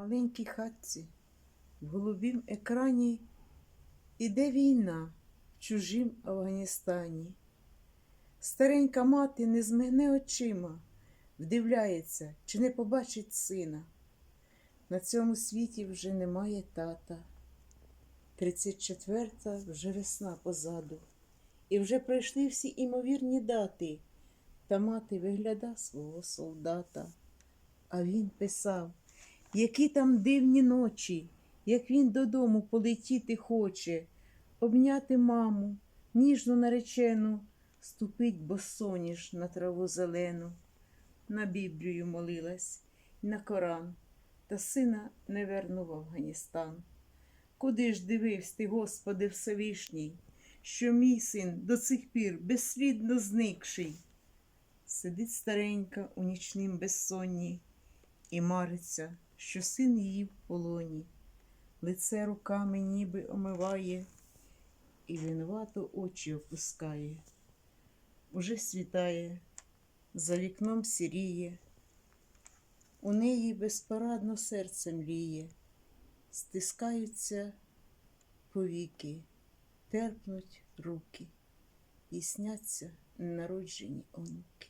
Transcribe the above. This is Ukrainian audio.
маленькій хатці, в голубім екрані іде війна в чужім Афганістані. Старенька мати не змигне очима, вдивляється, чи не побачить сина. На цьому світі вже немає тата. Тридцять четверта вже весна позаду, і вже пройшли всі імовірні дати, та мати вигляда свого солдата. А він писав, які там дивні ночі, як він додому полетіти хоче, обняти маму, ніжну наречену, ступить босоніж на траву зелену. На Біблію молилась, на Коран, та сина не вернув в Афганістан. Куди ж дивився ти, Господи Всевишній, що мій син до цих пір безслідно зникший? Сидить старенька у нічнім безсонні і мариться, що син її в полоні, лице руками ніби омиває, і винувато очі опускає. Уже світає, за вікном сіріє, у неї безпорадно серце мліє, стискаються повіки, терпнуть руки, і сняться народжені онуки.